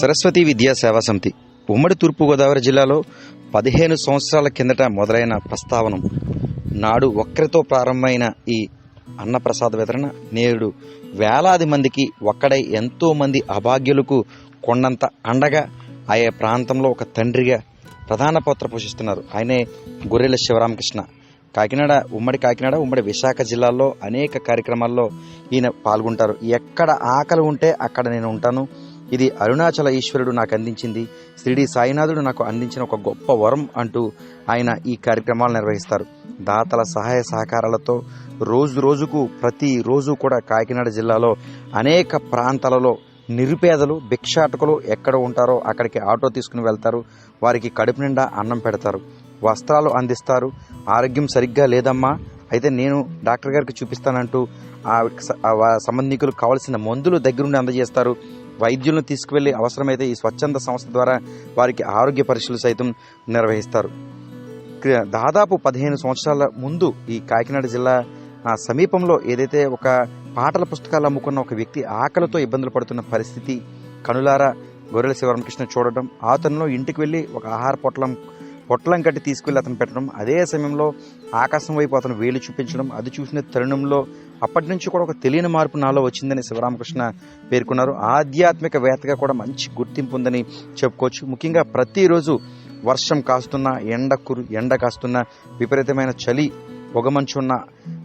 సరస్వతి విద్యా సేవా సమితి ఉమ్మడి తూర్పుగోదావరి జిల్లాలో పదిహేను సంవత్సరాల కిందట మొదలైన ప్రస్తావన నాడు ఒక్కరితో ప్రారంభమైన ఈ అన్నప్రసాద వితరణ నేడు వేలాది మందికి ఒక్కడై ఎంతో మంది అభాగ్యులకు కొండంత అండగా ఆయా ప్రాంతంలో ఒక తండ్రిగా ప్రధాన పాత్ర పోషిస్తున్నారు. ఆయనే గొర్రెల శివరామకృష్ణ. కాకినాడ ఉమ్మడి కాకినాడ ఉమ్మడి విశాఖ జిల్లాల్లో అనేక కార్యక్రమాల్లో ఈయన పాల్గొంటారు. ఎక్కడ ఆకలి ఉంటే అక్కడ నేను ఉంటాను. ఇది అరుణాచల ఈశ్వరుడు నాకు అందించింది. శ్రీడి సాయినాథుడు నాకు అందించిన ఒక గొప్ప వరం అంటూ ఆయన ఈ కార్యక్రమాలు నిర్వహిస్తారు. దాతల సహాయ సహకారాలతో రోజు రోజుకు ప్రతి రోజు కూడా కాకినాడ జిల్లాలో అనేక ప్రాంతాలలో నిరుపేదలు భిక్షాటకులు ఎక్కడ ఉంటారో అక్కడికి ఆటో తీసుకుని వెళ్తారు. వారికి కడుపు నిండా అన్నం పెడతారు. వస్త్రాలు అందిస్తారు. ఆరోగ్యం సరిగ్గా లేదమ్మా. అయితే నేను డాక్టర్ గారికి చూపిస్తానంటూ ఆ సంబంధికులకు కావలసిన మందులు దగ్గరుండి అందజేస్తారు. వైద్యులను తీసుకువెళ్ళి అవసరమైతే ఈ స్వచ్ఛంద సంస్థ ద్వారా వారికి ఆరోగ్య పరీక్షలు సైతం నిర్వహిస్తారు. దాదాపు పదిహేను సంవత్సరాల ముందు ఈ కాకినాడ జిల్లా సమీపంలో ఏదైతే ఒక పాటల పుస్తకాలు అమ్ముకున్న ఒక వ్యక్తి ఆకలితో ఇబ్బందులు పడుతున్న పరిస్థితి కనులారా గొర్రెల శివరామకృష్ణ చూడటం అతనిలో ఇంటికి వెళ్ళి ఒక ఆహార పొట్లం పొట్లం కట్టి తీసుకెళ్ళి అతను పెట్టడం అదే సమయంలో ఆకాశం వైపు అతను వేలు చూపించడం అది చూసిన తరుణంలో అప్పటి నుంచి కూడా ఒక తెలియని మార్పు నాలో వచ్చిందని శివరామకృష్ణ పేర్కొన్నారు. ఆధ్యాత్మిక వేత్తగా కూడా మంచి గుర్తింపు ఉందని చెప్పుకోవచ్చు. ముఖ్యంగా ప్రతిరోజు వర్షం కాస్తున్న ఎండ కురు ఎండ కాస్తున్న విపరీతమైన చలి పొగమంచున్న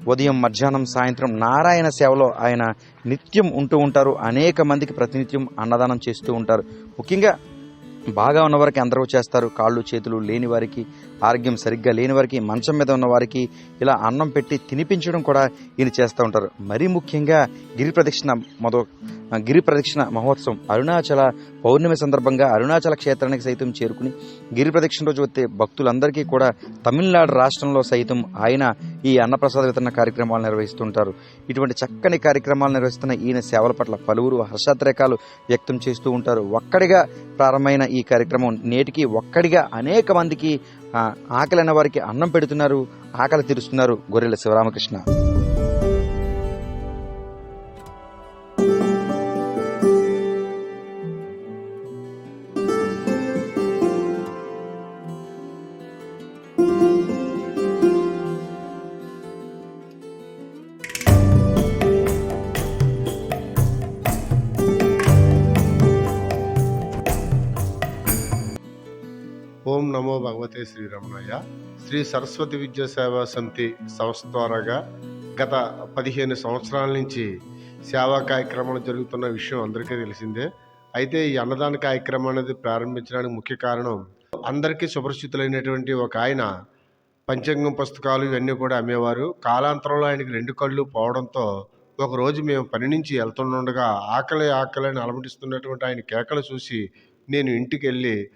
ఉదయం మధ్యాహ్నం సాయంత్రం నారాయణ సేవలో ఆయన నిత్యం ఉంటూ ఉంటారు. అనేక మందికి ప్రతినిత్యం అన్నదానం చేస్తూ ఉంటారు. ముఖ్యంగా బాగా ఉన్నవారికి అందరూ చేస్తారు. కాళ్ళు చేతులు లేని వారికి ఆరోగ్యం సరిగ్గా లేని వారికి మంచం మీద ఉన్న వారికి ఇలా అన్నం పెట్టి తినిపించడం కూడా ఈయన చేస్తూ ఉంటారు. మరీ ముఖ్యంగా గిరి ప్రదక్షిణ మొదటి గిరి ప్రదక్షిణ మహోత్సవం అరుణాచల పౌర్ణమి సందర్భంగా అరుణాచల క్షేత్రానికి సైతం చేరుకుని గిరి ప్రదక్షిణ రోజు వచ్చే భక్తులందరికీ కూడా తమిళనాడు రాష్ట్రంలో సైతం ఆయన ఈ అన్నప్రసాద వితరణ కార్యక్రమాలు నిర్వహిస్తుంటారు. ఇటువంటి చక్కని కార్యక్రమాలు నిర్వహిస్తున్న ఈయన సేవల పట్ల పలువురు హర్షాతిరేకాలు వ్యక్తం చేస్తూ ఉంటారు. ఒక్కడిగా ప్రారంభమైన ఈ కార్యక్రమం నేటికి ఒక్కడిగా అనేక మందికి ఆకలి అన్న వారికి అన్నం పెడుతున్నారు ఆకలి తీరుస్తున్నారు గొర్రెల శివరామకృష్ణ. ఓం నమో భగవతే శ్రీరమణయ్య. శ్రీ సరస్వతి విద్యా సేవా సమితి సంస్థ ద్వారాగా గత పదిహేను సంవత్సరాల నుంచి సేవా కార్యక్రమాలు జరుగుతున్న విషయం అందరికీ తెలిసిందే. అయితే ఈ అన్నదాన కార్యక్రమం అనేది ప్రారంభించడానికి ముఖ్య కారణం అందరికీ సుపరిచితులైనటువంటి ఒక ఆయన పంచాంగం పుస్తకాలు ఇవన్నీ కూడా అమ్మేవారు. కాలాంతరంలో ఆయనకి రెండు కళ్ళు పోవడంతో ఒకరోజు మేము పని నుంచి వెళ్తుండగా ఆకలి ఆకలి అని అలమటిస్తున్నటువంటి ఆయన కేకలు చూసి నేను ఇంటికి వెళ్ళి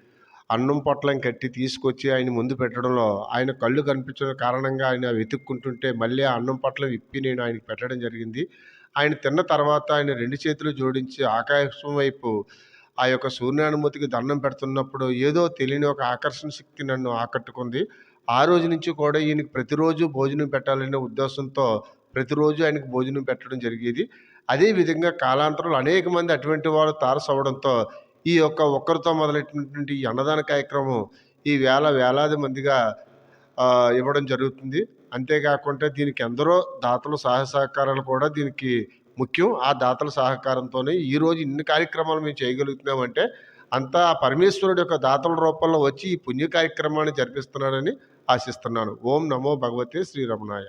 అన్నం పొట్లం కట్టి తీసుకొచ్చి ఆయన ముందు పెట్టడంలో ఆయన కళ్ళు కనిపించడం కారణంగా ఆయన వెతుక్కుంటుంటే మళ్ళీ ఆ అన్నం పొట్లం విప్పి నేను ఆయనకి పెట్టడం జరిగింది. ఆయన తిన్న తర్వాత ఆయన రెండు చేతులు జోడించి ఆకాశం వైపు ఆ యొక్క సూర్యానుమతికి దండం పెడుతున్నప్పుడు ఏదో తెలియని ఒక ఆకర్షణ శక్తి నన్ను ఆకట్టుకుంది. ఆ రోజు నుంచి కూడా ఈయనకి ప్రతిరోజు భోజనం పెట్టాలనే ఉద్దేశంతో ప్రతిరోజు ఆయనకు భోజనం పెట్టడం జరిగేది. అదే విధంగా కాలాంతరంలో అనేక మంది అటువంటి వాళ్ళు తారసవడంతో ఈ యొక్క ఒక్కరితో మొదలెట్టినటువంటి ఈ అన్నదాన కార్యక్రమం ఈ వేల వేలాది మందిగా ఇవ్వడం జరుగుతుంది. అంతేకాకుండా దీనికి ఎందరో దాతలు సహాయ సహకారాలు కూడా దీనికి ముఖ్యం. ఆ దాతల సహకారంతోనే ఈరోజు ఇన్ని కార్యక్రమాలు మేము చేయగలుగుతున్నామంటే అంతా పరమేశ్వరుడు యొక్క దాతల రూపంలో వచ్చి ఈ పుణ్య కార్యక్రమాన్ని జరిపిస్తున్నాడని ఆశిస్తున్నాను. ఓం నమో భగవతే శ్రీరమణాయ